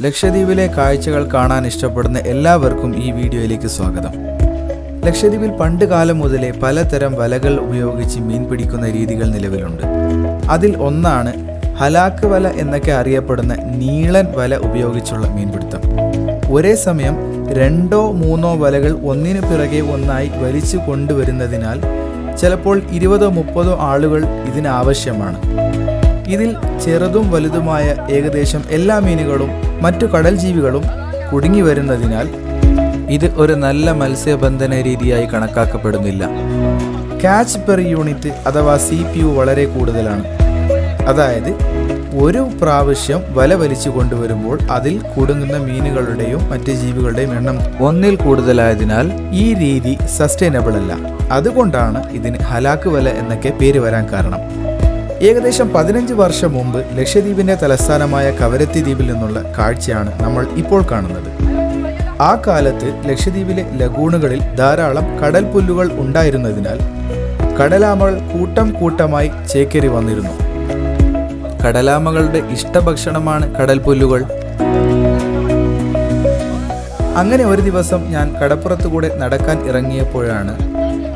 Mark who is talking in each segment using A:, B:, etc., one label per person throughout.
A: ലക്ഷദ്വീപിലെ കാഴ്ചകൾ കാണാൻ ഇഷ്ടപ്പെടുന്ന എല്ലാവർക്കും ഈ വീഡിയോയിലേക്ക് സ്വാഗതം. ലക്ഷദ്വീപിൽ പണ്ട് കാലം മുതലേ പലതരം വലകൾ ഉപയോഗിച്ച് മീൻ പിടിക്കുന്ന രീതികൾ നിലവിലുണ്ട്. അതിൽ ഒന്നാണ് ഹലാക്ക് വല എന്നൊക്കെ അറിയപ്പെടുന്ന നീളൻ വല ഉപയോഗിച്ചുള്ള മീൻപിടുത്തം. ഒരേ സമയം രണ്ടോ മൂന്നോ വലകൾ ഒന്നിനു പിറകെ ഒന്നായി വലിച്ചു കൊണ്ടുവരുന്നതിനാൽ ചിലപ്പോൾ ഇരുപതോ മുപ്പതോ ആളുകൾ ഇതിനാവശ്യമാണ് ഇതിൽ ചെറുതും വലുതുമായ ഏകദേശം എല്ലാ മീനുകളും മറ്റു കടൽ ജീവികളും കുടുങ്ങി വരുന്നതിനാൽ ഇത് ഒരു നല്ല മത്സ്യബന്ധന രീതിയായി കണക്കാക്കപ്പെടുന്നില്ല. ക്യാച്ച് പെർ യൂണിറ്റ് അഥവാ സി പി യു വളരെ കൂടുതലാണ്. അതായത് ഒരു പ്രാവശ്യം വല വലിച്ചു കൊണ്ടുവരുമ്പോൾ അതിൽ കുടുങ്ങുന്ന മീനുകളുടെയും മറ്റ് ജീവികളുടെയും എണ്ണം ഒന്നിൽ കൂടുതലായതിനാൽ ഈ രീതി സസ്റ്റൈനബിൾ അല്ല. അതുകൊണ്ടാണ് ഇതിന് ഹലാക്ക് വല എന്നൊക്കെ പേര് വരാൻ കാരണം. ഏകദേശം പതിനഞ്ച് വർഷം മുമ്പ് ലക്ഷദ്വീപിന്റെ തലസ്ഥാനമായ കവരത്തി ദ്വീപിൽ നിന്നുള്ള കാഴ്ചയാണ് നമ്മൾ ഇപ്പോൾ കാണുന്നത്. ആ കാലത്ത് ലക്ഷദ്വീപിലെ ലഗൂണുകളിൽ ധാരാളം കടൽ പുല്ലുകൾ ഉണ്ടായിരുന്നതിനാൽ കടലാമകൾ കൂട്ടം കൂട്ടമായി ചേക്കേറി വന്നിരുന്നു. കടലാമകളുടെ ഇഷ്ടഭക്ഷണമാണ് കടൽ പുല്ലുകൾ അങ്ങനെ ഒരു ദിവസം ഞാൻ കടപ്പുറത്തുകൂടെ നടക്കാൻ ഇറങ്ങിയപ്പോഴാണ്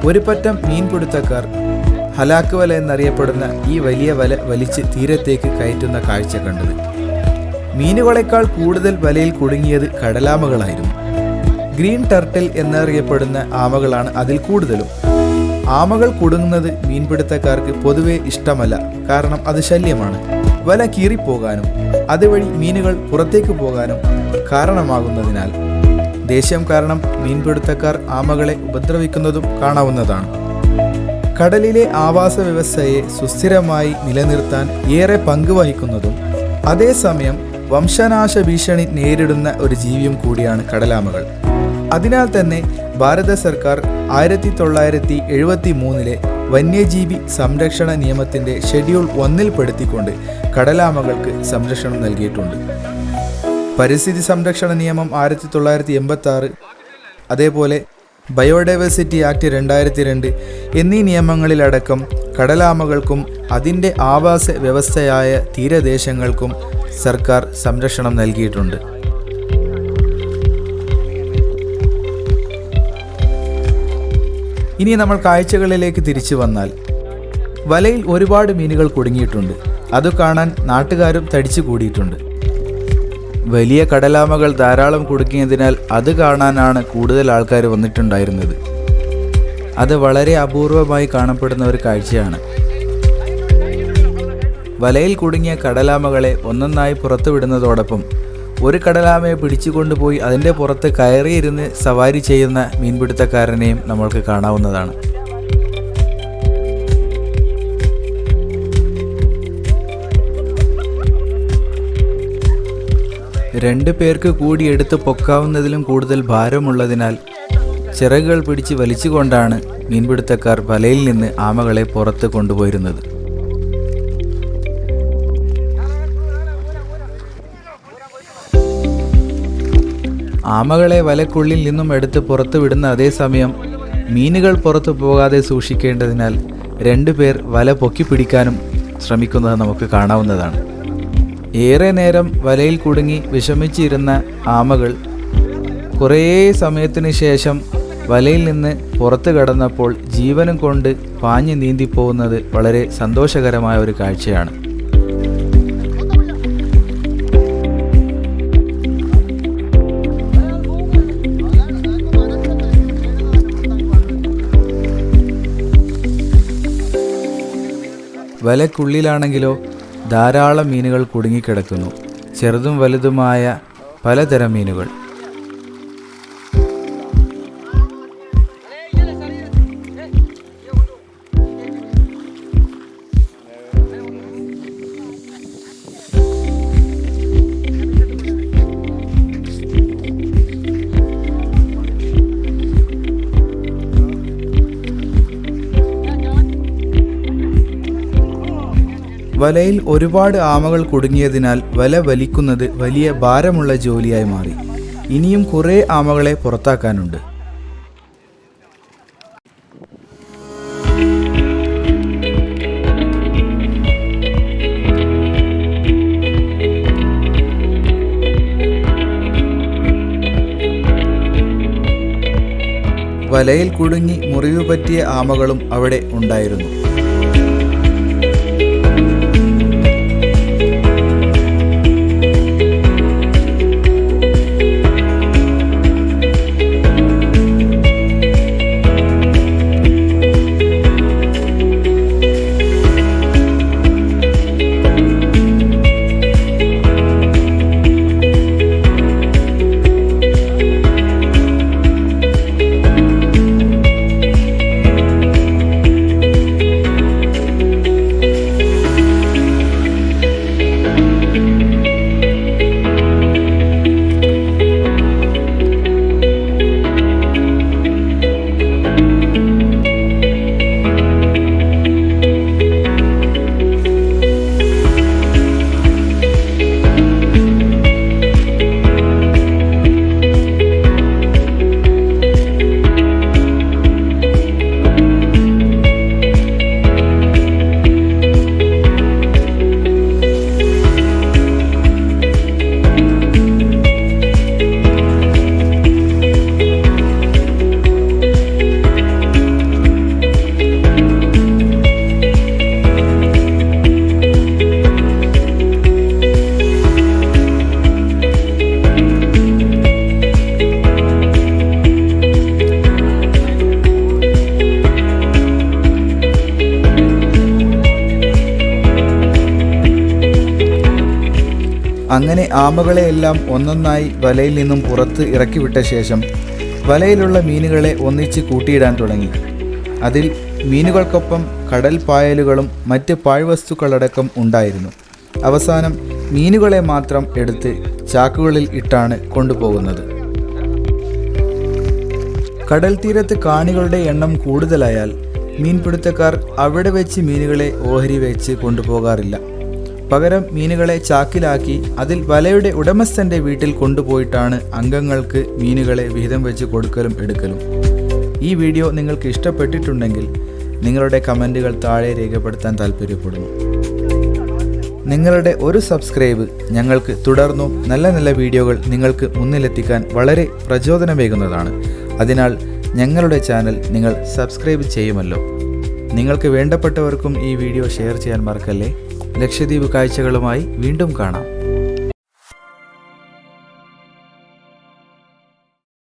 A: ഒരു പറ്റം മീൻപിടുത്തക്കാർ ഹലാക്ക് വല എന്നറിയപ്പെടുന്ന ഈ വലിയ വല വലിച്ച് തീരത്തേക്ക് കയറ്റുന്ന കാഴ്ച കണ്ടത്. മീനുകളെക്കാൾ കൂടുതൽ വലയിൽ കുടുങ്ങിയത് കടലാമകളായിരുന്നു. ഗ്രീൻ ടർട്ടിൽ എന്നറിയപ്പെടുന്ന ആമകളാണ് അതിൽ കൂടുതലും. ആമകൾ കുടുങ്ങുന്നത് മീൻപിടുത്തക്കാർക്ക് പൊതുവെ ഇഷ്ടമല്ല കാരണം അത് ശല്യമാണ്. വല കീറിപ്പോകാനും അതുവഴി മീനുകൾ പുറത്തേക്ക് പോകാനും കാരണമാകുന്നതിനാൽ. ദേഷ്യം കാരണം മീൻപിടുത്തക്കാർ ആമകളെ ഉപദ്രവിക്കുന്നതും കാണാവുന്നതാണ്. കടലിലെ ആവാസ വ്യവസ്ഥയെ സുസ്ഥിരമായി നിലനിർത്താൻ ഏറെ പങ്കുവഹിക്കുന്നതും അതേസമയം വംശനാശ ഭീഷണി നേരിടുന്ന ഒരു ജീവിയും കൂടിയാണ് കടലാമകൾ. അതിനാൽ തന്നെ ഭാരത സർക്കാർ ആയിരത്തി തൊള്ളായിരത്തി എഴുപത്തി മൂന്നിലെ വന്യജീവി സംരക്ഷണ നിയമത്തിന്റെ ഷെഡ്യൂൾ ഒന്നിൽപ്പെടുത്തിക്കൊണ്ട് കടലാമകൾക്ക് സംരക്ഷണം നൽകിയിട്ടുണ്ട്. പരിസ്ഥിതി സംരക്ഷണ നിയമം ആയിരത്തി തൊള്ളായിരത്തി എൺപത്തി ആറ് അതേപോലെ ബയോഡൈവേഴ്സിറ്റി ആക്ട് രണ്ടായിരത്തി രണ്ട് എന്നീ നിയമങ്ങളിലടക്കം കടലാമകൾക്കും അതിന്റെ ആവാസ വ്യവസ്ഥയായ തീരദേശങ്ങൾക്കും സർക്കാർ സംരക്ഷണം നൽകിയിട്ടുണ്ട്. ഇനി നമ്മൾ കാഴ്ചകളിലേക്ക് തിരിച്ചു വന്നാൽ വലയിൽ ഒരുപാട് മീനുകൾ കുടുങ്ങിയിട്ടുണ്ട്. അത് കാണാൻ നാട്ടുകാരും തടിച്ചു കൂടിയിട്ടുണ്ട്. വലിയ കടലാമകൾ ധാരാളം കുടുങ്ങിയതിനാൽ അത് കാണാനാണ് കൂടുതൽ ആൾക്കാർ വന്നിട്ടുണ്ടായിരുന്നത്. അത് വളരെ അപൂർവമായി കാണപ്പെടുന്ന ഒരു കാഴ്ചയാണ്. വലയിൽ കുടുങ്ങിയ കടലാമകളെ ഒന്നൊന്നായി പുറത്തുവിടുന്നതോടൊപ്പം ഒരു കടലാമയെ പിടിച്ചുകൊണ്ടുപോയി അതിന്റെ പുറത്ത് കയറിയിരുന്ന് സവാരി ചെയ്യുന്ന മീൻപിടുത്തക്കാരനെയും നമ്മൾക്ക് കാണാവുന്നതാണ്. രണ്ട് പേർക്ക് കൂടി എടുത്ത് പൊക്കാവുന്നതിലും കൂടുതൽ ഭാരമുള്ളതിനാൽ ചിറകുകൾ പിടിച്ച് വലിച്ചുകൊണ്ടാണ് മീൻപിടുത്തക്കാർ വലയിൽ നിന്ന് ആമകളെ പുറത്ത് കൊണ്ടുപോയിരുന്നത്. ആമകളെ വലക്കുള്ളിൽ നിന്നും എടുത്ത് പുറത്തു വിടുന്ന അതേസമയം മീനുകൾ പുറത്തു പോകാതെ സൂക്ഷിക്കേണ്ടതിനാൽ രണ്ടുപേർ വല പൊക്കി പിടിക്കാനും ശ്രമിക്കുന്നത് നമുക്ക് കാണാവുന്നതാണ്. ഏറെ നേരം വലയിൽ കുടുങ്ങി വിഷമിച്ചിരുന്ന ആമകൾ കുറേ സമയത്തിന് ശേഷം വലയിൽ നിന്ന് പുറത്തു കടന്നപ്പോൾ ജീവനും കൊണ്ട് പാഞ്ഞു നീന്തിപ്പോകുന്നത് വളരെ സന്തോഷകരമായ ഒരു കാഴ്ചയാണ്. വലക്കുള്ളിലാണെങ്കിലോ ധാരാളം മീനുകൾ കുടുങ്ങിക്കിടക്കുന്നു. ചെറുതും വലുതുമായ പലതരം മീനുകൾ. വലയിൽ ഒരുപാട് ആമകൾ കുടുങ്ങിയതിനാൽ വല വലിക്കുന്നത് വലിയ ഭാരമുള്ള ജോലിയായി മാറി. ഇനിയും കുറേ ആമകളെ പുറത്താക്കാനുണ്ട്. വലയിൽ കുടുങ്ങി മുറിവ് പറ്റിയ ആമകളും അവിടെ ഉണ്ടായിരുന്നു. അങ്ങനെ ആമകളെയെല്ലാം ഒന്നൊന്നായി വലയിൽ നിന്നും പുറത്ത് ഇറക്കിവിട്ട ശേഷം വലയിലുള്ള മീനുകളെ ഒന്നിച്ച് കൂട്ടിയിടാൻ തുടങ്ങി. അതിൽ മീനുകൾക്കൊപ്പം കടൽ പായലുകളും മറ്റ് പാഴ്വസ്തുക്കളടക്കം ഉണ്ടായിരുന്നു. അവസാനം മീനുകളെ മാത്രം എടുത്ത് ചാക്കുകളിൽ ഇട്ടാണ് കൊണ്ടുപോകുന്നത്. കടൽ തീരത്ത് കാണികളുടെ എണ്ണം കൂടുതലായാൽ മീൻപിടുത്തക്കാർ അവിടെ വെച്ച് മീനുകളെ ഓഹരി വെച്ച് കൊണ്ടുപോകാറില്ല. പകരം മീനുകളെ ചാക്കിലാക്കി അതിൽ വലയുടെ ഉടമസ്ഥന്റെ വീട്ടിൽ കൊണ്ടുപോയിട്ടാണ് അംഗങ്ങൾക്ക് മീനുകളെ വിഹിതം വെച്ച് കൊടുക്കലും എടുക്കലും. ഈ വീഡിയോ നിങ്ങൾക്ക് ഇഷ്ടപ്പെട്ടിട്ടുണ്ടെങ്കിൽ നിങ്ങളുടെ കമന്റുകൾ താഴെ രേഖപ്പെടുത്താൻ താല്പര്യപ്പെടുന്നു. നിങ്ങളുടെ ഒരു സബ്സ്ക്രൈബ് ഞങ്ങൾക്ക് തുടർന്നും നല്ല നല്ല വീഡിയോകൾ നിങ്ങൾക്ക് മുന്നിലെത്തിക്കാൻ വളരെ പ്രചോദനമേകുന്നതാണ്. അതിനാൽ ഞങ്ങളുടെ ചാനൽ നിങ്ങൾ സബ്സ്ക്രൈബ് ചെയ്യുമല്ലോ. നിങ്ങൾക്ക് വേണ്ടപ്പെട്ടവർക്കും ഈ വീഡിയോ ഷെയർ ചെയ്യാൻ മറക്കല്ലേ? ലക്ഷദ്വീപ് കാഴ്ചകളുമായി വീണ്ടും കാണാം.